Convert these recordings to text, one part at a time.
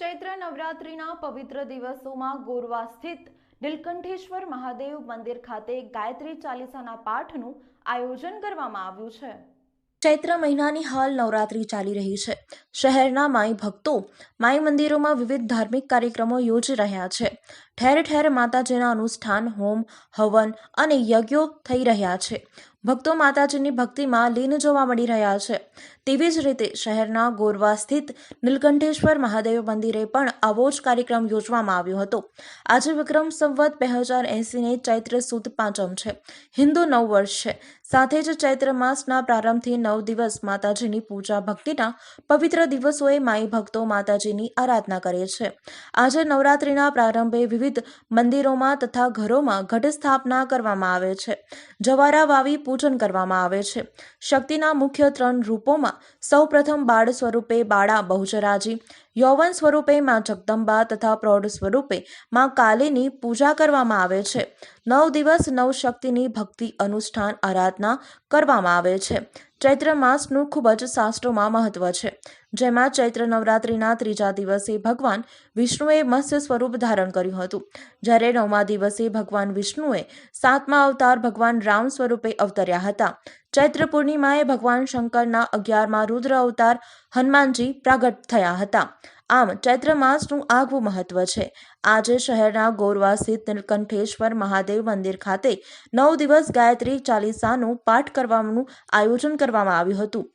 ચૈત્ર નવરાત્રિના પવિત્ર દિવસોમાં ગોરવા સ્થિત નીલકંઠેશ્વર મહાદેવ મંદિર ખાતે ગાયત્રી ચાલીસાના પાઠનું આયોજન કરવામાં આવ્યું છે. ચૈત્ર મહિનાની હાલ નવરાત્રી ચાલી રહી છે. શહેરના માઈ ભક્તો માઈ મંદિરોમાં વિવિધ ધાર્મિક કાર્યક્રમો યોજી રહ્યા છે. ઠેર ઠેર માતાજીના અનુષ્ઠાન, હોમ, હવન અને યજ્ઞો થઈ રહ્યા છે. ભક્તો માતાજીની ભક્તિમાં લીન જોવા મળી રહ્યા છે. તેવી જ રીતે શહેરના ગોરવા સ્થિત નીલકંઠેશ્વર મહાદેવ મંદિરે પણ આવો જ કાર્યક્રમ યોજવામાં આવ્યો હતો. આજે વિક્રમ સંવત બે હજાર એંસીને ચૈત્ર સુદ પાંચમ છે. હિન્દુ નવ વર્ષ છે. સાથે જ ચૈત્ર માસના પ્રારંભથી નવ દિવસ માતાજીની પૂજા ભક્તિના પવિત્ર દિવસોએ માઈ ભક્તો માતાજીની આરાધના કરે છે. આજે નવરાત્રિના પ્રારંભે વિવિધ મંદિરોમાં તથા ઘરોમાં ઘટ સ્થાપના કરવામાં આવે છે. જવારા વાવી પૂજન કરવામાં આવે છે. શક્તિના મુખ્ય ત્રણ રૂપોમાં સૌપ્રથમ બાળ સ્વરૂપે બાળા બહુચરાજી, યૌવન સ્વરૂપે માં જગદંબા તથા પ્રૌઢ સ્વરૂપે માં કાલીની પૂજા કરવામાં આવે છે. નવ દિવસ નવ શક્તિની ભક્તિ અનુષ્ઠાન આરાધના કરવામાં આવે છે. ચૈત્ર માસનું ખૂબ જ શાસ્ત્રોમાં મહત્વ છે. જેમાં ચૈત્ર નવરાત્રિના ત્રીજા દિવસે ભગવાન વિષ્ણુએ મત્સ્ય સ્વરૂપ ધારણ કર્યું હતું. જ્યારે નવમા દિવસે ભગવાન વિષ્ણુએ સાતમા અવતાર ભગવાન રામ સ્વરૂપે અવતર્યા હતા. ચૈત્ર પૂર્ણિમાએ ભગવાન શંકરના અગિયારમાં રુદ્ર અવતાર હનુમાનજી પ્રાગટ થયા હતા. આમ, ચૈત્ર માસનું આગવું મહત્વ છે. આજે શહેરના ગોરવા સ્થિત નીલકંઠેશ્વર મહાદેવ મંદિર ખાતે નવ દિવસ ગાયત્રી ચાલીસાનું પાઠ કરવાનું આયોજન કરવામાં આવ્યું હતું.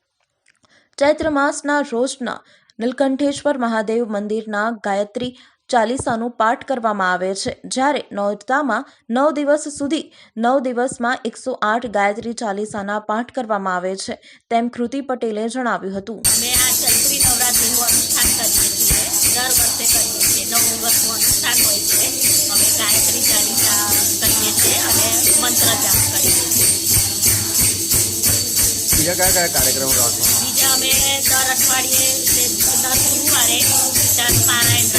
ચૈત્ર માસના રોજના નીલકંઠેશ્વર મહાદેવ મંદિરના ગાયત્રી ચાલીસાનું પાઠ કરવામાં આવે છે. જ્યારે નોરતામાં નવ દિવસ સુધી નવ દિવસમાં એકસો આઠ ગાયત્રી ચાલીસાના પાઠ કરવામાં આવે છે. તેમ કૃતિ પટેલે જણાવ્યું હતું. અમે આ ચૈત્રી નવરાત્રિનું અનુષ્ઠાન કરીએ છીએ. દર વર્ષે કરીએ છીએ. નવ દિવસનું અનુષ્ઠાન હોય છે. અમે ગાયત્રી ચાલીસા કરીએ છીએ અને મંત્ર જાપ કરીએ છીએ. બીજા કયા કયા કાર્યક્રમો બીજા અમે દર અઠવાડિયે દર ગુરુવારે પારાયણ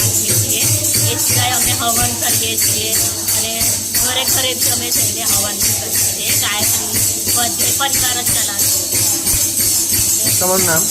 હવન કરીએ છીએ અને ઘરે ઘરે બી અમે જઈને હવન કરીએ છીએ. ગાયત્રી બધે પરિવાર જ ચલાવીએ તમારું નામ?